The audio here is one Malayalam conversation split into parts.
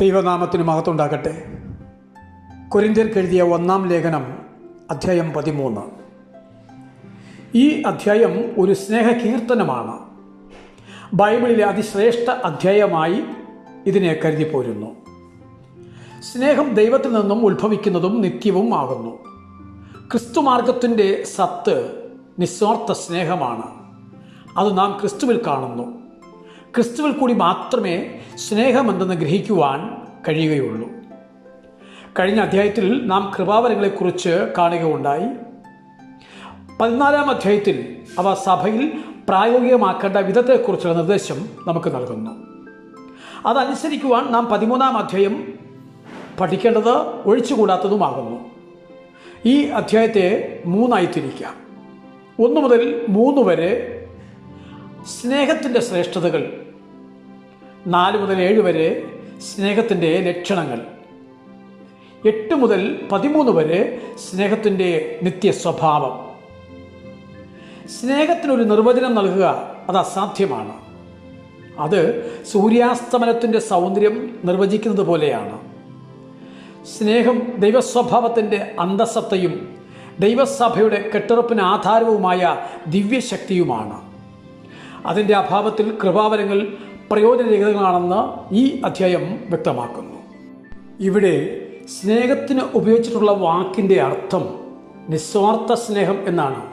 ദൈവനാമത്തിന് മഹത്തുണ്ടാകട്ടെ കൊരിന്ത്യർക്ക് എഴുതിയ ഒന്നാം ലേഖനം അധ്യായം പതിമൂന്ന്. ഈ അധ്യായം ഒരു സ്നേഹകീർത്തനമാണ്. ബൈബിളിലെ അതിശ്രേഷ്ഠ അധ്യായമായി ഇതിനെ കരുതി പോരുന്നു സ്നേഹം ദൈവത്തിൽ നിന്നും ഉത്ഭവിക്കുന്നതും നിത്യവും ആകുന്നു. ക്രിസ്തുമാർഗത്തിന്റെ സത്ത് നിസ്വാർത്ഥ സ്നേഹമാണ്. അത് നാം ക്രിസ്തുവിൽ കാണുന്നു. ക്രിസ്തുവിൽ കൂടി മാത്രമേ സ്നേഹമെന്തെന്ന് ഗ്രഹിക്കുവാൻ കഴിയുകയുള്ളൂ. കഴിഞ്ഞ അധ്യായത്തിൽ നാം കൃപാവരങ്ങളെക്കുറിച്ച് കാണുകയുണ്ടായി. പതിനാലാം അധ്യായത്തിൽ അവ സഭയിൽ പ്രായോഗികമാക്കേണ്ട വിധത്തെക്കുറിച്ചുള്ള നിർദ്ദേശം നമുക്ക് നൽകുന്നു. അതനുസരിക്കുവാൻ നാം പതിമൂന്നാം അധ്യായം പഠിക്കേണ്ടത് ഒഴിച്ചുകൂടാത്തതുമാകുന്നു. ഈ അധ്യായത്തെ മൂന്നായി തിരിക്കാം ഒന്ന് മുതൽ മൂന്ന് വരെ സ്നേഹത്തിന്റെ ശ്രേഷ്ഠതകൾ നാല് മുതൽ ഏഴ് വരെ സ്നേഹത്തിന്റെ ലക്ഷണങ്ങൾ. എട്ട് മുതൽ പതിമൂന്ന് വരെ സ്നേഹത്തിന്റെ നിത്യ സ്വഭാവം സ്നേഹത്തിനൊരു നിർവചനം നൽകുക അത് അസാധ്യമാണ്. അത് സൂര്യാസ്തമനത്തിന്റെ സൗന്ദര്യം നിർവചിക്കുന്നത് പോലെയാണ്. സ്നേഹം ദൈവസ്വഭാവത്തിന്റെ അന്തസത്തയും ദൈവസഭയുടെ കെട്ടുറപ്പിന് ആധാരവുമായ ദിവ്യശക്തിയുമാണ്. അതിന്റെ അഭാവത്തിൽ കൃപാവരങ്ങൾ പ്രയോജനരഹിതങ്ങളാണെന്ന് ഈ അധ്യായം വ്യക്തമാക്കുന്നു. ഇവിടെ സ്നേഹത്തിന് ഉപയോഗിച്ചിട്ടുള്ള വാക്കിന്റെ അർത്ഥം നിസ്വാർത്ഥ സ്നേഹം എന്നാണ്.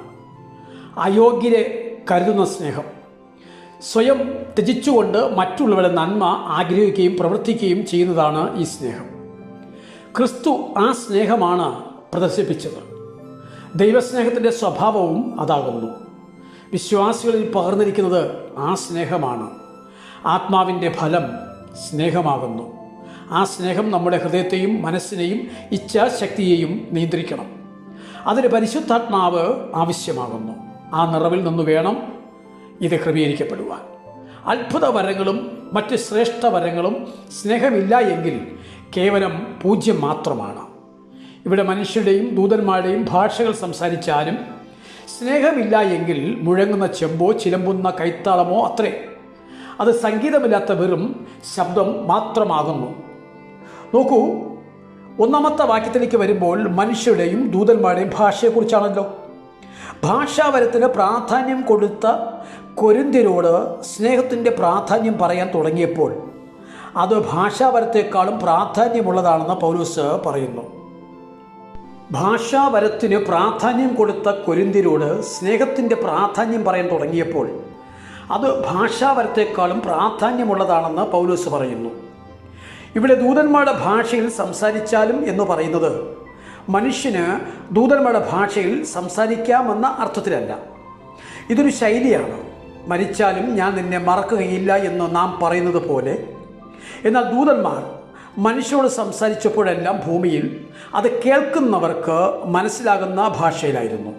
അയോഗ്യരെ കരുതുന്ന സ്നേഹം. സ്വയം ത്യജിച്ചുകൊണ്ട് മറ്റുള്ളവരുടെ നന്മ ആഗ്രഹിക്കുകയും പ്രവർത്തിക്കുകയും ചെയ്യുന്നതാണ് ഈ സ്നേഹം. ക്രിസ്തു ആ സ്നേഹമാണ് പ്രദർശിപ്പിച്ചത്. ദൈവസ്നേഹത്തിന്റെ സ്വഭാവവും അതാകുന്നു. വിശ്വാസികളിൽ പകർന്നിരിക്കുന്നത് ആ സ്നേഹമാണ്. ആത്മാവിന്റെ ഫലം സ്നേഹമാകുന്നു. ആ സ്നേഹം നമ്മുടെ ഹൃദയത്തെയും മനസ്സിനെയും ഇച്ഛാശക്തിയെയും നിയന്ത്രിക്കണം. അതിന് പരിശുദ്ധാത്മാവ് ആവശ്യമാകുന്നു. ആ നിറവിൽ നിന്ന് വേണം ഇത് ക്രമീകരിക്കപ്പെടുവാൻ. അത്ഭുത വരങ്ങളും മറ്റ് ശ്രേഷ്ഠ വരങ്ങളും സ്നേഹമില്ല എങ്കിൽ കേവലം പൂജ്യം മാത്രമാണ്. ഇവിടെ മനുഷ്യരുടെയും ദൂതന്മാരുടെയും ഭാഷകൾ സംസാരിച്ചാലും സ്നേഹമില്ല എങ്കിൽ മുഴങ്ങുന്ന ചെമ്പോ ചിലമ്പുന്ന കൈത്താളമോ അത്രേ. അത് സംഗീതമില്ലാത്ത വെറും ശബ്ദം മാത്രമാകുന്നു. നോക്കൂ ഒന്നാമത്തെ വാക്യത്തിലേക്ക് വരുമ്പോൾ മനുഷ്യരുടെയും ദൂതന്മാരുടെയും ഭാഷയെക്കുറിച്ചാണല്ലോ. ഭാഷാവരത്തിന് പ്രാധാന്യം കൊടുത്ത കൊരിന്തിരോട് സ്നേഹത്തിന്റെ പ്രാധാന്യം പറയാൻ തുടങ്ങിയപ്പോൾ അത് ഭാഷാവരത്തെക്കാളും പ്രാധാന്യമുള്ളതാണെന്ന് പൗലൂസ് പറയുന്നു. ഭാഷാവരത്തിന് പ്രാധാന്യം കൊടുത്ത കൊരിന്തിരോട് സ്നേഹത്തിന്റെ പ്രാധാന്യം പറയാൻ തുടങ്ങിയപ്പോൾ അത് ഭാഷാവരത്തെക്കാളും പ്രാധാന്യമുള്ളതാണെന്ന് പൗലൂസ് പറയുന്നു. ഇവിടെ ദൂതന്മാരുടെ ഭാഷയിൽ സംസാരിച്ചാലും എന്ന് പറയുന്നത് മനുഷ്യന് ദൂതന്മാരുടെ ഭാഷയിൽ സംസാരിക്കാമെന്ന അർത്ഥത്തിലല്ല. ഇതൊരു ശൈലിയാണ്. മരിച്ചാലും ഞാൻ നിന്നെ മറക്കുകയില്ല എന്ന് നാം പറയുന്നത് പോലെ. എന്നാൽ ദൂതന്മാർ മനുഷ്യരോട് സംസാരിച്ചപ്പോഴെല്ലാം ഭൂമിയിൽ അത് കേൾക്കുന്നവർക്ക് മനസ്സിലാകുന്ന ഭാഷയിലായിരുന്നു.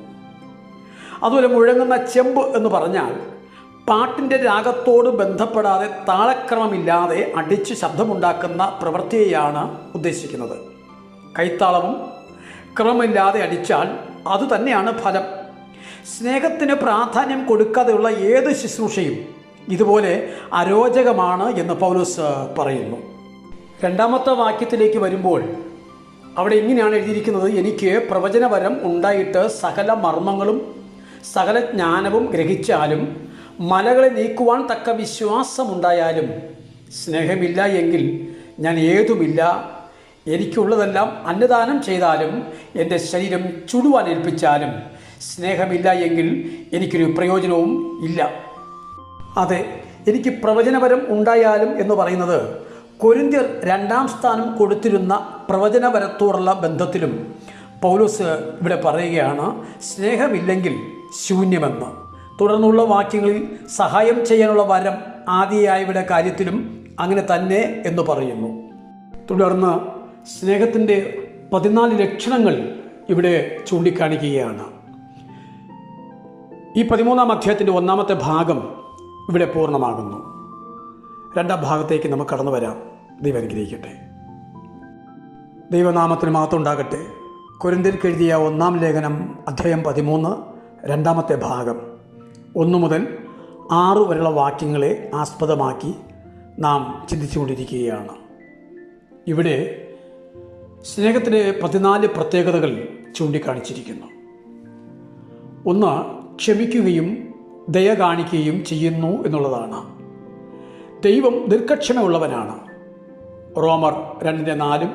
അതുപോലെ മുഴങ്ങുന്ന ചെമ്പ് എന്ന് പറഞ്ഞാൽ പാട്ടിന്റെ രാഗത്തോട് ബന്ധപ്പെടാതെ താളക്രമമില്ലാതെ അടിച്ച് ശബ്ദമുണ്ടാക്കുന്ന പ്രവൃത്തിയെയാണ് ഉദ്ദേശിക്കുന്നത്. കൈത്താളവും ക്രമമില്ലാതെ അടിച്ചാൽ അതുതന്നെയാണ് ഫലം. സ്നേഹത്തിന് പ്രാധാന്യം കൊടുക്കാതെയുള്ള ഏത് ശുശ്രൂഷയും ഇതുപോലെ അരോചകമാണ് എന്ന് പൗലോസ് പറയുന്നു. രണ്ടാമത്തെ വാക്യത്തിലേക്ക് വരുമ്പോൾ അവിടെ ഇങ്ങനെയാണ് എഴുതിയിരിക്കുന്നത് എനിക്ക് പ്രവചനപരം ഉണ്ടായിട്ട് സകല മർമ്മങ്ങളും സകല ജ്ഞാനവും ഗ്രഹിച്ചാലും മലകളെ നീക്കുവാൻ തക്ക വിശ്വാസമുണ്ടായാലും സ്നേഹമില്ല എങ്കിൽ ഞാൻ ഏതുമില്ല. എനിക്കുള്ളതെല്ലാം അന്നദാനം ചെയ്താലും എന്റെ ശരീരം ചുടുവാൻ ഏൽപ്പിച്ചാലും സ്നേഹമില്ല എങ്കിൽ എനിക്കൊരു പ്രയോജനവും ഇല്ല. അതെ എനിക്ക് പ്രവചനപരം ഉണ്ടായാലും എന്ന് പറയുന്നത് കൊരിന്ത്യർ രണ്ടാം സ്ഥാനം കൊടുത്തിരുന്ന പ്രവചനപരത്തോടുള്ള ബന്ധത്തിലും പൗലോസ് ഇവിടെ പറയുകയാണ് സ്നേഹമില്ലെങ്കിൽ ശൂന്യമെന്ന്. തുടർന്നുള്ള വാക്യങ്ങളിൽ സഹായം ചെയ്യാനുള്ള വരം ആദിയായവരുടെ കാര്യത്തിലും അങ്ങനെ തന്നെ എന്ന് പറയുന്നു. തുടർന്ന് സ്നേഹത്തിന്റെ പതിനാല് ലക്ഷണങ്ങൾ ഇവിടെ ചൂണ്ടിക്കാണിക്കുകയാണ്. ഈ പതിമൂന്നാം അധ്യായത്തിന്റെ ഒന്നാമത്തെ ഭാഗം ഇവിടെ പൂർണമാകുന്നു. രണ്ടാം ഭാഗത്തേക്ക് നമുക്ക് കടന്നു വരാം. ദൈവം അനുഗ്രഹിക്കട്ടെ. ദൈവനാമത്തിന് മാത്രം ഉണ്ടാകട്ടെ. കുരന്തിൽ എഴുതിയ ഒന്നാം ലേഖനം അധ്യായം പതിമൂന്ന് രണ്ടാമത്തെ ഭാഗം. ഒന്നു മുതൽ ആറ് വരെയുള്ള വാക്യങ്ങളെ ആസ്പദമാക്കി നാം ചിന്തിച്ചുകൊണ്ടിരിക്കുകയാണ്. ഇവിടെ സ്നേഹത്തിന്റെ പതിനാല് പ്രത്യേകതകൾ ചൂണ്ടിക്കാണിച്ചിരിക്കുന്നു. ഒന്ന് ക്ഷമിക്കുകയും ദയ കാണിക്കുകയും ചെയ്യുന്നു എന്നുള്ളതാണ്. ദൈവം ദീർഘക്ഷമയുള്ളവനാണ്. റോമർ രണ്ടിന്റെ നാലും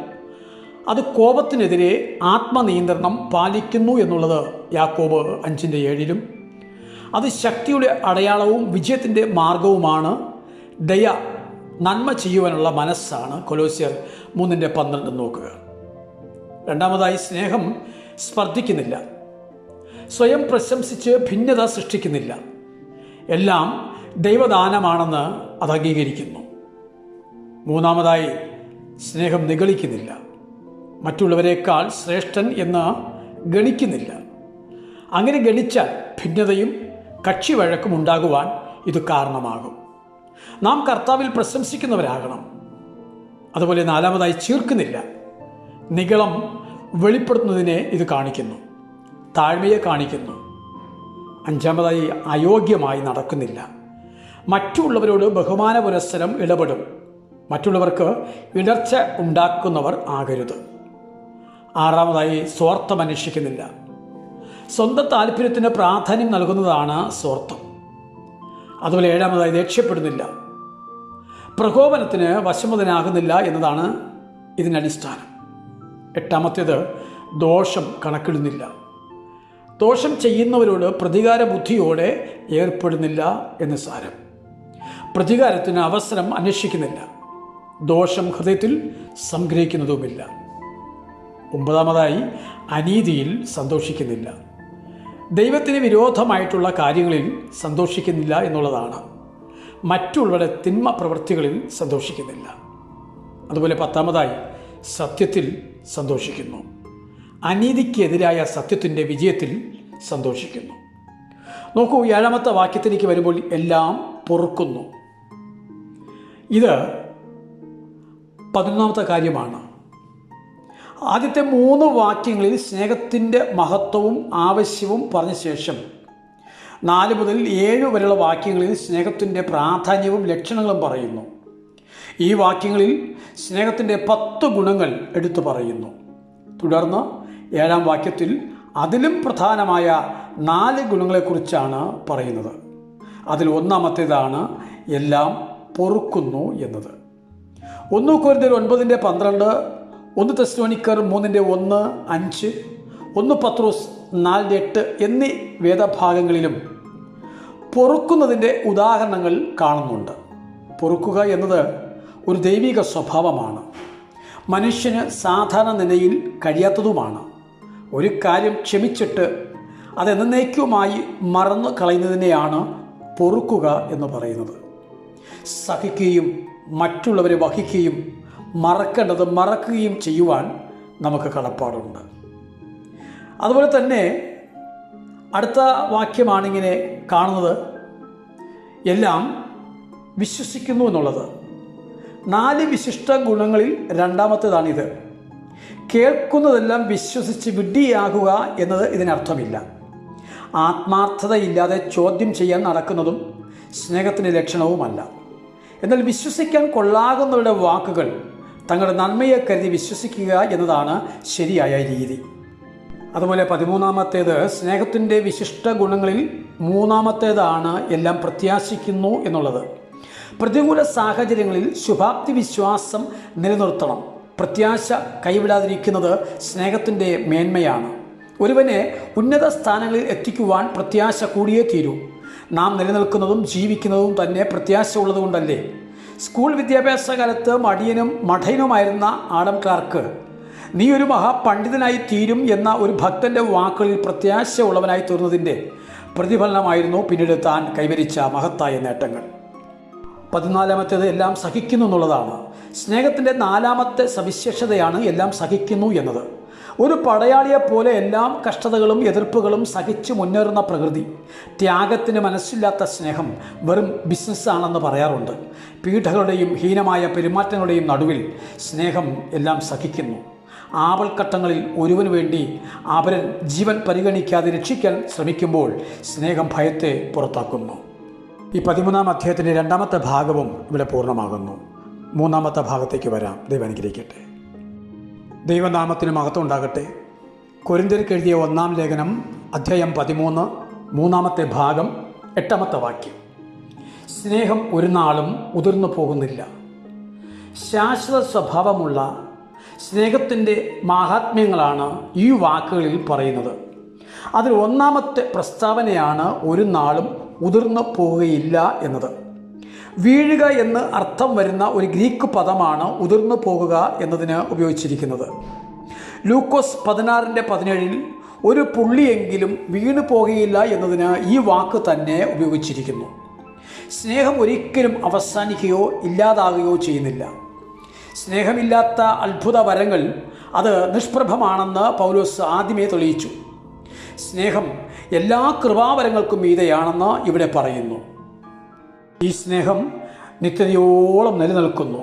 അത് കോപത്തിനെതിരെ ആത്മനിയന്ത്രണം പാലിക്കുന്നു എന്നുള്ളത് യാക്കോബ് അഞ്ചിന്റെ ഏഴിലും അത് ശക്തിയുടെ അടയാളവും വിജയത്തിന്റെ മാർഗവുമാണ്. ദയ നന്മ ചെയ്യുവാനുള്ള മനസ്സാണ്. കൊലോസ്യർ മൂന്നിന്റെ പന്ത്രണ്ട് നോക്കുക. രണ്ടാമതായി സ്നേഹം സ്പർദ്ധിക്കുന്നില്ല. സ്വയം പ്രശംസിച്ച് ഭിന്നത സൃഷ്ടിക്കുന്നില്ല. എല്ലാം ദൈവദാനമാണെന്ന് അത് അംഗീകരിക്കുന്നു. മൂന്നാമതായി സ്നേഹം നിഗളിക്കുന്നില്ല. മറ്റുള്ളവരെക്കാൾ ശ്രേഷ്ഠൻ എന്ന് ഗണിക്കുന്നില്ല. അങ്ങനെ ഗണിച്ചാൽ ഭിന്നതയും കക്ഷി വഴക്കും ഉണ്ടാകുവാൻ ഇത് കാരണമാകും. നാം കർത്താവിൽ പ്രശംസിക്കുന്നവരാകണം. അതുപോലെ നാലാമതായി ചീർക്കുന്നില്ല. നികളം വെളിപ്പെടുത്തുന്നതിനെ ഇത് കാണിക്കുന്നു. താഴ്മയെ കാണിക്കുന്നു. അഞ്ചാമതായി അയോഗ്യമായി നടക്കുന്നില്ല. മറ്റുള്ളവരോട് ബഹുമാന പുരസ്സരം ഇടപെടും. മറ്റുള്ളവർക്ക് ഇടർച്ച ഉണ്ടാക്കുന്നവർ ആകരുത്. ആറാമതായി സ്വാർത്ഥം അന്വേഷിക്കുന്നില്ല സ്വന്തം താല്പര്യത്തിന് പ്രാധാന്യം നൽകുന്നതാണ് സ്വാർത്ഥം. അതുപോലെ ഏഴാമതായി രക്ഷപ്പെടുന്നില്ല. പ്രകോപനത്തിന് വശമതനാകുന്നില്ല എന്നതാണ് ഇതിന്റെ അടിസ്ഥാനം. എട്ടാമത്തേത് ദോഷം കണക്കിടുന്നില്ല. ദോഷം ചെയ്യുന്നവരോട് പ്രതികാര ബുദ്ധിയോടെ ഏർപ്പെടുന്നില്ല എന്ന് സാരം. പ്രതികാരത്തിന് അവസരം അന്വേഷിക്കുന്നില്ല. ദോഷം ഹൃദയത്തിൽ സംഗ്രഹിക്കുന്നതുമില്ല. ഒമ്പതാമതായി അനീതിയിൽ സന്തോഷിക്കുന്നില്ല. ദൈവത്തിന് വിരോധമായിട്ടുള്ള കാര്യങ്ങളിൽ സന്തോഷിക്കുന്നില്ല എന്നുള്ളതാണ്. മറ്റുള്ളവരുടെ തിന്മ പ്രവൃത്തികളിൽ സന്തോഷിക്കുന്നില്ല. അതുപോലെ പത്താമതായി സത്യത്തിൽ സന്തോഷിക്കുന്നു. അനീതിക്കെതിരായ സത്യത്തിന്റെ വിജയത്തിൽ സന്തോഷിക്കുന്നു. നോക്കൂ ഏഴാമത്തെ വാക്യത്തിലേക്ക് വരുമ്പോൾ എല്ലാം പൊറുക്കുന്നു. ഇത് പതിനൊന്നാമത്തെ കാര്യമാണ്. ആദ്യത്തെ മൂന്ന് വാക്യങ്ങളിൽ സ്നേഹത്തിന്റെ മഹത്വവും ആവശ്യവും പറഞ്ഞ ശേഷം നാല് മുതൽ ഏഴ് വരെയുള്ള വാക്യങ്ങളിൽ സ്നേഹത്തിന്റെ പ്രാധാന്യവും ലക്ഷണങ്ങളും പറയുന്നു. ഈ വാക്യങ്ങളിൽ സ്നേഹത്തിന്റെ പത്ത് ഗുണങ്ങൾ എടുത്തു പറയുന്നു. തുടർന്ന് ഏഴാം വാക്യത്തിൽ അതിലും പ്രധാനമായ നാല് ഗുണങ്ങളെക്കുറിച്ചാണ് പറയുന്നത്. അതിൽ ഒന്നാമത്തേതാണ് എല്ലാം പൊറുക്കുന്നു എന്നത്. ഒന്ന് കുരുതൽ ഒൻപതിന്റെ പന്ത്രണ്ട് ഒന്ന് തെസ്ലോനിക്കർ മൂന്നിന്റെ ഒന്ന് അഞ്ച് ഒന്ന് പത്രോസ് നാലിന്റെ എട്ട് എന്നീ വേദഭാഗങ്ങളിലും പൊറുക്കുന്നതിന്റെ ഉദാഹരണങ്ങൾ കാണുന്നുണ്ട്. പൊറുക്കുക എന്നത് ഒരു ദൈവിക സ്വഭാവമാണ്. മനുഷ്യന് സാധാരണ നിലയിൽ കഴിയാത്തതുമാണ്. ഒരു കാര്യം ക്ഷമിച്ചിട്ട് അതെന്നേക്കുമായി മറന്നു കളയുന്നതിനെയാണ് പൊറുക്കുക എന്ന് പറയുന്നത്. സഹിക്കുകയും മറ്റുള്ളവരെ വഹിക്കുകയും മറക്കേണ്ടത് മറക്കുകയും ചെയ്യുവാൻ നമുക്ക് കടപ്പാടുണ്ട്. അതുപോലെ തന്നെ അടുത്ത വാക്യമാണിങ്ങനെ കാണുന്നത്. എല്ലാം വിശ്വസിക്കുന്നു എന്നുള്ളത്. നാല് വിശിഷ്ട ഗുണങ്ങളിൽ രണ്ടാമത്തേതാണിത്. കേൾക്കുന്നതെല്ലാം വിശ്വസിച്ച് വിഡ്ഢിയാകുക എന്നത് ഇതിനർത്ഥമില്ല. ആത്മാർത്ഥതയില്ലാതെ ചോദ്യം ചെയ്യാൻ നടക്കുന്നതും സ്നേഹത്തിന്റെ ലക്ഷണവുമല്ല. എന്നാൽ വിശ്വസിക്കാൻ കൊള്ളാകുന്നവരുടെ വാക്കുകൾ തങ്ങളുടെ നന്മയെ കരുതി വിശ്വസിക്കുക എന്നതാണ് ശരിയായ രീതി. അതുപോലെ പതിമൂന്നാമത്തേത് സ്നേഹത്തിന്റെ വിശിഷ്ട ഗുണങ്ങളിൽ മൂന്നാമത്തേതാണ് എല്ലാം പ്രത്യാശിക്കുന്നു എന്നുള്ളത്. പ്രതികൂല സാഹചര്യങ്ങളിൽ ശുഭാപ്തി വിശ്വാസം നിലനിർത്തണം. പ്രത്യാശ കൈവിടാതിരിക്കുന്നത് സ്നേഹത്തിന്റെ മേന്മയാണ്. ഒരുവനെ ഉന്നത സ്ഥാനങ്ങളിൽ എത്തിക്കുവാൻ പ്രത്യാശ കൂടിയേ തീരൂ. നാം നിലനിൽക്കുന്നതും ജീവിക്കുന്നതും തന്നെ പ്രത്യാശ ഉള്ളതുകൊണ്ടല്ലേ? സ്കൂൾ വിദ്യാഭ്യാസ കാലത്ത് മടിയനും മഠയനുമായിരുന്ന ആഡം ക്ലാർക്ക് നീ ഒരു മഹാപണ്ഡിതനായി തീരും എന്ന ഒരു ഭക്തന്റെ വാക്കുകളിൽ പ്രത്യാശ ഉള്ളവനായി തീർന്നതിന്റെ പ്രതിഫലനമായിരുന്നു പിന്നീട് താൻ കൈവരിച്ച മഹത്തായ നേട്ടങ്ങൾ. പതിനാലാമത്തേത് എല്ലാം സഹിക്കുന്നു എന്നുള്ളതാണ്. സ്നേഹത്തിന്റെ നാലാമത്തെ സവിശേഷതയാണ് എല്ലാം സഹിക്കുന്നു എന്നത്. ഒരു പടയാളിയെ പോലെ എല്ലാം കഷ്ടതകളും എതിർപ്പുകളും സഹിച്ചു മുന്നേറുന്ന പ്രകൃതി. ത്യാഗത്തിന് മനസ്സില്ലാത്ത സ്നേഹം വെറും ബിസിനസ്സാണെന്ന് പറയാറുണ്ട്. പീഠകളുടെയും ഹീനമായ പെരുമാറ്റങ്ങളുടെയും നടുവിൽ സ്നേഹം എല്ലാം സഹിക്കുന്നു. ആവൽക്കട്ടങ്ങളിൽ ഒരുവന് വേണ്ടി അവരൻ ജീവൻ പരിഗണിക്കാതെ രക്ഷിക്കാൻ ശ്രമിക്കുമ്പോൾ സ്നേഹം ഭയത്തെ പുറത്താക്കുന്നു. ഈ പതിമൂന്നാം അധ്യായത്തിന്റെ രണ്ടാമത്തെ ഭാഗവും ഇവിടെ പൂർണമാകുന്നു. മൂന്നാമത്തെ ഭാഗത്തേക്ക് വരാം. ദൈവം അനുഗ്രഹിക്കട്ടെ. ദൈവനാമത്തിന് മഹത്വം ഉണ്ടാകട്ടെ കൊരിന്തിർക്ക് എഴുതിയ ഒന്നാം ലേഖനം അധ്യായം പതിമൂന്ന് മൂന്നാമത്തെ ഭാഗം എട്ടാമത്തെ വാക്യം. സ്നേഹം ഒരു നാളും ഉതിർന്നു പോകുന്നില്ല. ശാശ്വത സ്വഭാവമുള്ള സ്നേഹത്തിന്റെ മാഹാത്മ്യങ്ങളാണ് ഈ വാക്കുകളിൽ പറയുന്നത്. അതിൽ ഒന്നാമത്തെ പ്രസ്താവനയാണ് ഒരു നാളും ഉതിർന്നു പോവുകയില്ല എന്നത്. വീഴുക എന്ന് അർത്ഥം വരുന്ന ഒരു ഗ്രീക്ക് പദമാണ് ഉതിർന്നു പോകുക എന്നതിന് ഉപയോഗിച്ചിരിക്കുന്നത്. ലൂക്കോസ് പതിനാറിന്റെ പതിനേഴിൽ ഒരു പുള്ളിയെങ്കിലും വീണു പോകുകയില്ല എന്നതിന് ഈ വാക്ക് തന്നെ ഉപയോഗിച്ചിരിക്കുന്നു. സ്നേഹം ഒരിക്കലും അവസാനിക്കുകയോ ഇല്ലാതാകുകയോ ചെയ്യുന്നില്ല. സ്നേഹമില്ലാത്ത അത്ഭുത വരങ്ങൾ അത് നിഷ്പ്രഭമാണെന്ന് പൗലോസ് ആദ്യമേ തെളിയിച്ചു. സ്നേഹം എല്ലാ കൃപാവരങ്ങൾക്കും മീതയാണെന്ന് ഇവിടെ പറയുന്നു. ഈ സ്നേഹം നിത്യതയോളം നിലനിൽക്കുന്നു.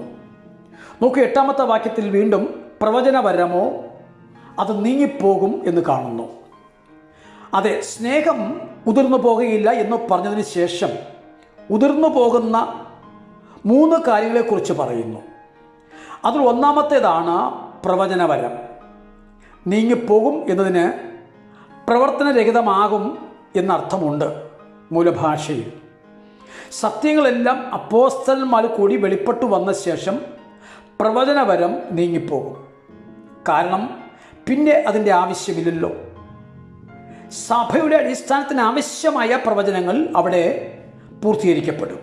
നോക്കൂ എട്ടാമത്തെ വാക്യത്തിൽ വീണ്ടും പ്രവചനപരമോ അത് നീങ്ങിപ്പോകും എന്ന് കാണുന്നു. അതെ സ്നേഹം ഉതിർന്നു പോകുകയില്ല എന്ന് പറഞ്ഞതിന് ശേഷം ഉതിർന്നു പോകുന്ന മൂന്ന് കാര്യങ്ങളെക്കുറിച്ച് പറയുന്നു. അതിൽ ഒന്നാമത്തേതാണ് പ്രവചനപരം നീങ്ങിപ്പോകും എന്നതിന് പ്രവർത്തനരഹിതമാകും എന്നർത്ഥമുണ്ട് മൂലഭാഷയിൽ. സത്യങ്ങളെല്ലാം അപ്പോസ്തലന്മാർ കൂടി വെളിപ്പെട്ടു വന്ന ശേഷം പ്രവചനപരം നീങ്ങിപ്പോകും. കാരണം പിന്നെ അതിന്റെ ആവശ്യമില്ലല്ലോ. സഭയുടെ അടിസ്ഥാനത്തിന് ആവശ്യമായ പ്രവചനങ്ങൾ അവിടെ പൂർത്തീകരിക്കപ്പെടും.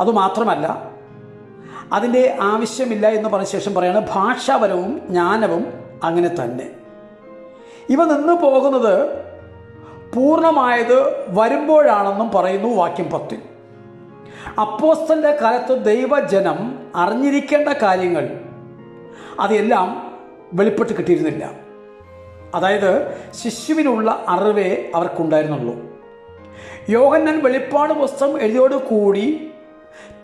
അതുമാത്രമല്ല അതിന്റെ ആവശ്യമില്ല എന്ന് പറഞ്ഞ ശേഷം പറയുകയാണ് ഭാഷാപരവും ജ്ഞാനവും അങ്ങനെ തന്നെ. ഇവ നിന്ന് പോകുന്നത് പൂർണമായത് വരുമ്പോഴാണെന്നും പറയുന്നു വാക്യം പത്തിൽ. അപ്പോസ്തന്റെ കാലത്ത് ദൈവജനം അറിഞ്ഞിരിക്കേണ്ട കാര്യങ്ങൾ അതെല്ലാം വെളിപ്പെട്ട് കിട്ടിയിരുന്നില്ല. അതായത് ശിശുവിനുള്ള അറിവേ അവർക്കുണ്ടായിരുന്നുള്ളൂ. യോഹന്നാൻ വെളിപ്പാട് പുസ്തകം എഴുതിയോടുകൂടി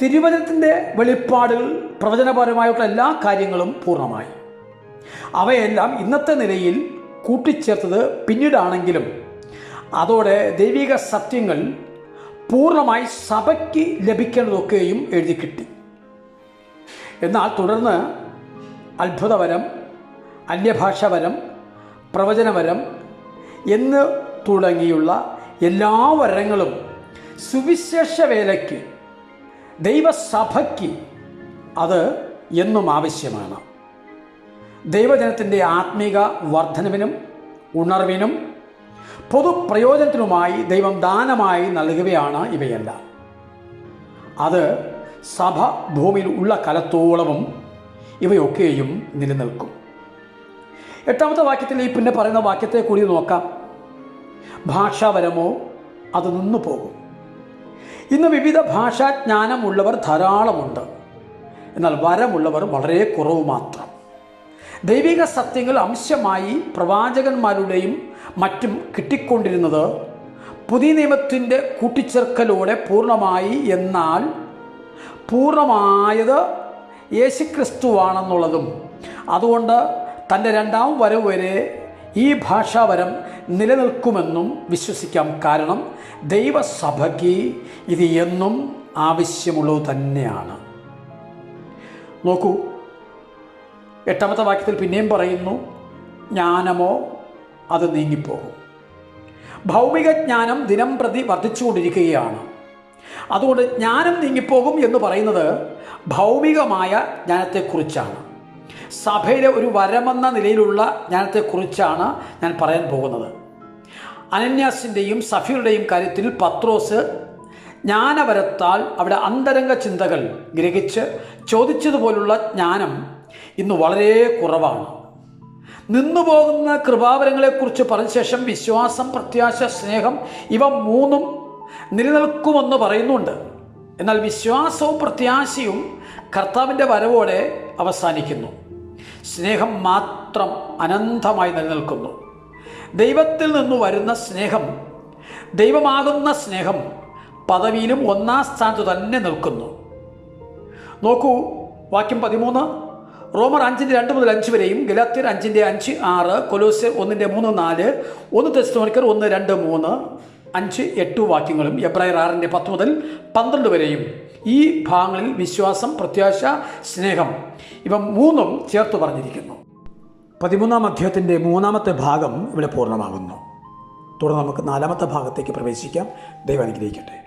തിരുവചനത്തിന്റെ വെളിപ്പാടുകൾ പ്രവചനപരമായിട്ടുള്ള എല്ലാ കാര്യങ്ങളും പൂർണമായി അവയെല്ലാം ഇന്നത്തെ നിലയിൽ കൂട്ടിച്ചേർത്തത് പിന്നീടാണെങ്കിലും അതോടെ ദൈവിക സത്യങ്ങൾ പൂർണമായി സഭയ്ക്ക് ലഭിക്കേണ്ടതൊക്കെയും എഴുതി കിട്ടി. എന്നാൽ തുടർന്ന് അത്ഭുതവരം അന്യഭാഷാവരം പ്രവചനവരം എന്ന് തുടങ്ങിയുള്ള എല്ലാ വരങ്ങളും സുവിശേഷ വേലയ്ക്ക് ദൈവസഭയ്ക്ക് അത് എന്നും ആവശ്യമാണ്. ദൈവജനത്തിന്റെ ആത്മീക വർധനവിനും ഉണർവിനും പൊതുപ്രയോജനത്തിനുമായി ദൈവം ദാനമായി നൽകുകയാണ് ഇവയെല്ലാം. അത് സഭ ഭൂമിയിൽ ഉള്ള കാലത്തോളവും ഇവയൊക്കെയും നിലനിൽക്കും. എട്ടാമത്തെ വാക്യത്തിൽ ഈ പിന്നെ പറയുന്ന വാക്യത്തെ കൂടി നോക്കാം. ഭാഷാപരമോ അത് നിന്നു പോകും. ഇന്ന് വിവിധ ഭാഷാജ്ഞാനമുള്ളവർ ധാരാളമുണ്ട്. എന്നാൽ വരമുള്ളവർ വളരെ കുറവ് മാത്രം ദൈവിക സത്യങ്ങൾ അംശമായി പ്രവാചകന്മാരുടെയും മറ്റും കിട്ടിക്കൊണ്ടിരുന്നത് പുതിയ നിയമത്തിന്റെ കൂട്ടിച്ചേർക്കലോടെ പൂർണമായി എന്നാൽ പൂർണമായത് യേശുക്രിസ്തുവാണെന്നുള്ളതും അതുകൊണ്ട് തന്റെ രണ്ടാം വരവ് വരെ ഈ ഭാഷാവരം നിലനിൽക്കുമെന്നും വിശ്വസിക്കാം. കാരണം ദൈവസഭയ്ക്ക് ഇത് എന്നും ആവശ്യമുള്ളത് തന്നെയാണ്. നോക്കൂ എട്ടാമത്തെ വാക്യത്തിൽ പിന്നെയും പറയുന്നു ജ്ഞാനമോ അത് നീങ്ങിപ്പോകും. ഭൗമിക ജ്ഞാനം ദിനം പ്രതി വർദ്ധിച്ചുകൊണ്ടിരിക്കുകയാണ്. അതുകൊണ്ട് ജ്ഞാനം നീങ്ങിപ്പോകും എന്ന് പറയുന്നത് ഭൗമികമായ ജ്ഞാനത്തെക്കുറിച്ചാണ്. സഭയിലെ ഒരു വരമെന്ന നിലയിലുള്ള ജ്ഞാനത്തെക്കുറിച്ചാണ് ഞാൻ പറയാൻ പോകുന്നത്. അനന്യാസിന്റെയും സഫിയുടെയും കാര്യത്തിൽ പത്രോസ് ജ്ഞാനവരത്താൽ അവിടെ അന്തരംഗ ചിന്തകൾ ഗ്രഹിച്ച് ചോദിച്ചതുപോലുള്ള ജ്ഞാനം ഇന്ന് വളരെ കുറവാണ്. നിന്നുപോകുന്ന കൃപാവരങ്ങളെക്കുറിച്ച് പറഞ്ഞ ശേഷം വിശ്വാസം പ്രത്യാശ സ്നേഹം ഇവ മൂന്നും നിലനിൽക്കുമെന്ന് പറയുന്നുണ്ട്. എന്നാൽ വിശ്വാസവും പ്രത്യാശയും കർത്താവിന്റെ വരവോടെ അവസാനിക്കുന്നു. സ്നേഹം മാത്രം അനന്തമായി നിലനിൽക്കുന്നു. ദൈവത്തിൽ നിന്ന് വരുന്ന സ്നേഹം ദൈവമാകുന്ന സ്നേഹം പദവിയിലും ഒന്നാം സ്ഥാനത്ത് തന്നെ നിൽക്കുന്നു. നോക്കൂ വാക്യം പതിമൂന്ന്. റോമർ അഞ്ചിന്റെ രണ്ട് മുതൽ അഞ്ച് വരെയും ഗലാത്യർ അഞ്ചിന്റെ അഞ്ച് ആറ് കൊലോസ് ഒന്നിന്റെ മൂന്ന് നാല് ഒന്ന് തെസ്തോണിക്കർ ഒന്ന് രണ്ട് മൂന്ന് അഞ്ച് എട്ട് വാക്യങ്ങളും എബ്രായർ ആറിന്റെ പത്ത് മുതൽ പന്ത്രണ്ട് വരെയും. ഈ ഭാഗങ്ങളിൽ വിശ്വാസം പ്രത്യാശ സ്നേഹം ഇവ മൂന്നും ചേർത്ത് പറഞ്ഞിരിക്കുന്നു. പതിമൂന്നാം അധ്യായത്തിന്റെ മൂന്നാമത്തെ ഭാഗം ഇവിടെ പൂർണമാകുന്നു. തുടർന്ന് നമുക്ക് നാലാമത്തെ ഭാഗത്തേക്ക് പ്രവേശിക്കാം. ദൈവം അനുഗ്രഹിക്കട്ടെ.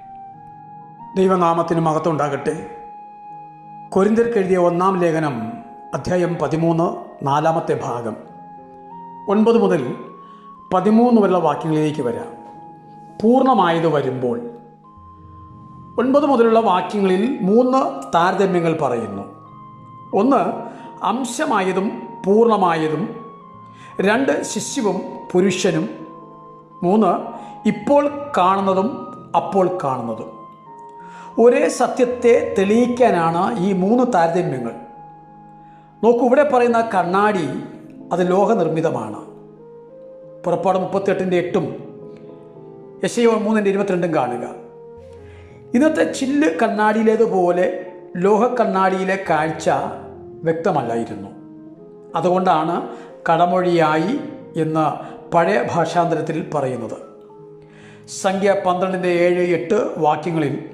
ദൈവനാമത്തിന് മഹത്വം ഉണ്ടാകട്ടെ. കൊരിന്തർക്കെഴുതിയ ഒന്നാം ലേഖനം അധ്യായം പതിമൂന്ന് നാലാമത്തെ ഭാഗം. ഒൻപത് മുതൽ പതിമൂന്ന് വരെയുള്ള വാക്യങ്ങളിലേക്ക് വരാം. പൂർണമായത് വരുമ്പോൾ. ഒൻപത് മുതലുള്ള വാക്യങ്ങളിൽ മൂന്ന് താരതമ്യങ്ങൾ പറയുന്നു. ഒന്ന് അംശമായതും പൂർണമായതും. രണ്ട് ശിശുവും പുരുഷനും. മൂന്ന് ഇപ്പോൾ കാണുന്നതും അപ്പോൾ കാണുന്നതും. ഒരേ സത്യത്തെ തെളിയിക്കാനാണ് ഈ മൂന്ന് താരതമ്യങ്ങൾ. നോക്കൂ ഇവിടെ പറയുന്ന കണ്ണാടി അത് ലോഹനിർമ്മിതമാണ്. പുറപ്പാട് മുപ്പത്തെട്ടിന്റെ എട്ടും യശയോ മൂന്നിന്റെ ഇരുപത്തിരണ്ടും കാണുക. ഇന്നത്തെ ചില്ല് കണ്ണാടിയിലേതുപോലെ ലോഹ കണ്ണാടിയിലെ കാഴ്ച വ്യക്തമല്ലായിരുന്നു. അതുകൊണ്ടാണ് കടമൊഴിയായി എന്ന് പഴയ ഭാഷാന്തരത്തിൽ പറയുന്നത്. സംഖ്യ പന്ത്രണ്ടിന്റെ ഏഴ് എട്ട് വാക്യങ്ങളിൽ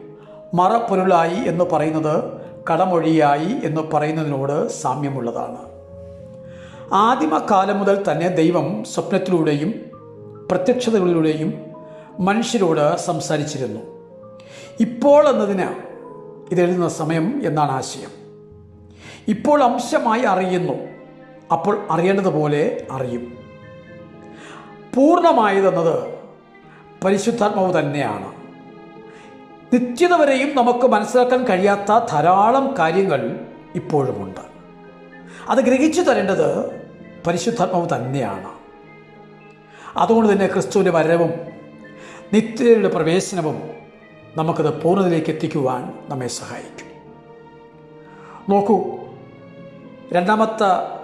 മറപ്പൊരുളായി എന്ന് പറയുന്നത് കടമൊഴിയായി എന്ന് പറയുന്നതിനോട് സാമ്യമുള്ളതാണ്. ആദിമകാലം മുതൽ തന്നെ ദൈവം സ്വപ്നത്തിലൂടെയും പ്രത്യക്ഷതകളിലൂടെയും മനുഷ്യരോട് സംസാരിച്ചിരുന്നു. ഇപ്പോൾ എന്നതിന് ഇതെഴുതുന്ന സമയം എന്നാണ് ആശയം. ഇപ്പോൾ അംശമായി അറിയുന്നു. അപ്പോൾ അറിയേണ്ടതുപോലെ അറിയും. പൂർണമായതെന്നത് പരിശുദ്ധാത്മാവ് തന്നെയാണ്. നിത്യത വരെയും നമുക്ക് മനസ്സിലാക്കാൻ കഴിയാത്ത ധാരാളം കാര്യങ്ങൾ ഇപ്പോഴുമുണ്ട്. അത് ഗ്രഹിച്ചു തരേണ്ടത് പരിശുദ്ധാത്മാവ് തന്നെയാണ്. അതുകൊണ്ട് തന്നെ ക്രിസ്തുവിന്റെ വരവും നിത്യതയുടെ പ്രവേശനവും നമുക്കത് പൂർണതയിലേക്ക് എത്തിക്കുവാൻ നമ്മെ സഹായിക്കും. നോക്കൂ രണ്ടാമത്തെ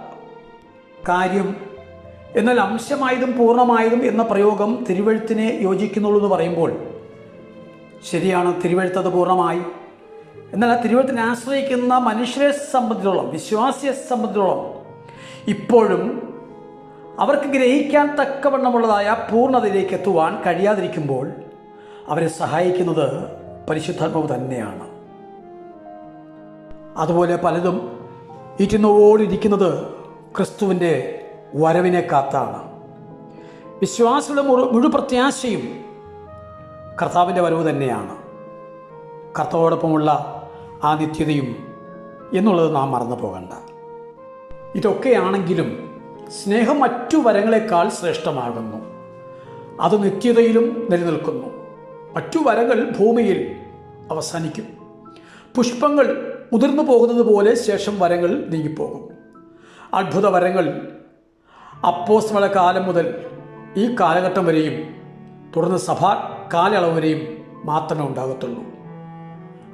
കാര്യം എന്നാൽ അംശമായതും പൂർണമായതും എന്ന പ്രയോഗം തിരുവഴുത്തിനെ യോജിക്കുന്നുള്ളൂ എന്ന് പറയുമ്പോൾ ശരിയാണ് തിരുവഴുത്തത് പൂർണമായി. എന്നാൽ ആ തിരുവഴുത്തിനെ ആശ്രയിക്കുന്ന മനുഷ്യരെ സംബന്ധിച്ചോളം വിശ്വാസിയെ സംബന്ധിച്ചോളം ഇപ്പോഴും അവർക്ക് ഗ്രഹിക്കാൻ തക്കവണ്ണമുള്ളതായ പൂർണതയിലേക്ക് എത്തുവാൻ കഴിയാതിരിക്കുമ്പോൾ അവരെ സഹായിക്കുന്നത് പരിശുദ്ധാത്മാവ് തന്നെയാണ്. അതുപോലെ പലതും ഇറ്റുന്നവോടിരിക്കുന്നത് ക്രിസ്തുവിന്റെ വരവിനെ കാത്താണ്. വിശ്വാസിയുടെ മുഴു മുഴു പ്രത്യാശയും കർത്താവിന്റെ വരവ് തന്നെയാണ്. കർത്താവോടൊപ്പമുള്ള ആ നിത്യതയും എന്നുള്ളത് നാം മറന്നു പോകണ്ട. ഇതൊക്കെയാണെങ്കിലും സ്നേഹം മറ്റു വരങ്ങളെക്കാൾ ശ്രേഷ്ഠമാകുന്നു. അത് നിത്യതയിലും നിലനിൽക്കുന്നു. മറ്റു വരങ്ങൾ ഭൂമിയിൽ അവസാനിക്കും. പുഷ്പങ്ങൾ ഉതിർന്നു പോകുന്നത് പോലെ ശേഷം വരങ്ങൾ നീങ്ങിപ്പോകും. അത്ഭുത വരങ്ങൾ അപ്പോസ്തല കാലം മുതൽ ഈ കാലഘട്ടം വരെയും തുടർന്ന് സഭാ കാലയളവ് വരെയും മാത്രമേ ഉണ്ടാകത്തുള്ളൂ.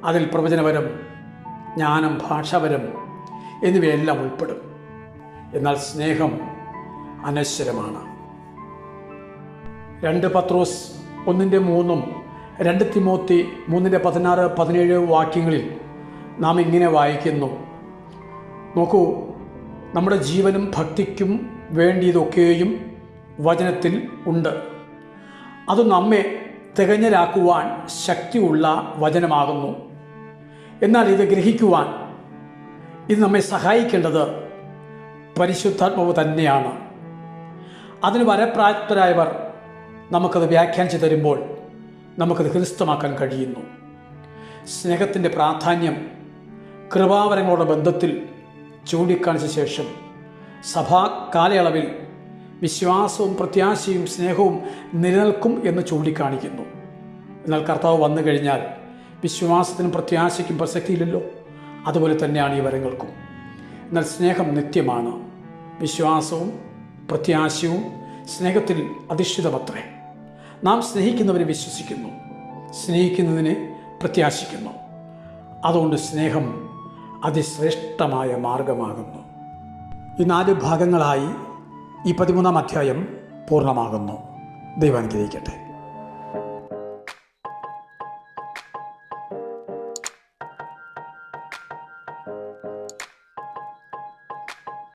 അതിൽ പ്രവചനപരം ജ്ഞാനം ഭാഷാപരം എന്നിവയെല്ലാം ഉൾപ്പെടും. എന്നാൽ സ്നേഹം അനശ്വരമാണ്. രണ്ട് പത്രോസ് ഒന്നിന്റെ മൂന്നും രണ്ട് തിമോത്തി മൂന്നിന്റെ പതിനാറ് പതിനേഴ് വാക്യങ്ങളിൽ നാം ഇങ്ങനെ വായിക്കുന്നു. നോക്കൂ നമ്മുടെ ജീവനും ഭക്തിക്കും വേണ്ടിയതൊക്കെയും വചനത്തിൽ ഉണ്ട്. അത് നമ്മെ തികഞ്ഞരാക്കുവാൻ ശക്തിയുള്ള വചനമാകുന്നു. എന്നാൽ ഇത് ഗ്രഹിക്കുവാൻ ഇത് നമ്മെ സഹായിക്കേണ്ടത് പരിശുദ്ധാത്മാവ് തന്നെയാണ്. അതിന് വരപ്രാപ്തരായവർ നമുക്കത് വ്യാഖ്യാനിച്ചു തരുമ്പോൾ നമുക്കത് ഹൃദയസ്ഥമാക്കാൻ കഴിയുന്നു. സ്നേഹത്തിന്റെ പ്രാധാന്യം കൃപാവരങ്ങളുടെ ബന്ധത്തിൽ ചൂണ്ടിക്കാണിച്ച ശേഷം സഭാ കാലയളവിൽ വിശ്വാസവും പ്രത്യാശയും സ്നേഹവും നിലനിൽക്കും എന്ന് ചൂണ്ടിക്കാണിക്കുന്നു. എന്നാൽ കർത്താവ് വന്നു കഴിഞ്ഞാൽ വിശ്വാസത്തിനും പ്രത്യാശയ്ക്കും പ്രസക്തിയില്ലല്ലോ. അതുപോലെ തന്നെയാണ് ഈ വരങ്ങൾക്കും. എന്നാൽ സ്നേഹം നിത്യമാണ്. വിശ്വാസവും പ്രത്യാശയും സ്നേഹത്തിൽ അധിഷ്ഠിതമത്രേ. നാം സ്നേഹിക്കുന്നവരെ വിശ്വസിക്കുന്നു. സ്നേഹിക്കുന്നതിനെ പ്രത്യാശിക്കുന്നു. അതുകൊണ്ട് സ്നേഹം അതിശ്രേഷ്ഠമായ മാർഗമാകുന്നു. ഈ നാല് ഭാഗങ്ങളായി ഈ പതിമൂന്നാം അധ്യായം പൂർണമാകുന്നു. ദൈവം അനുഗ്രഹിക്കട്ടെ.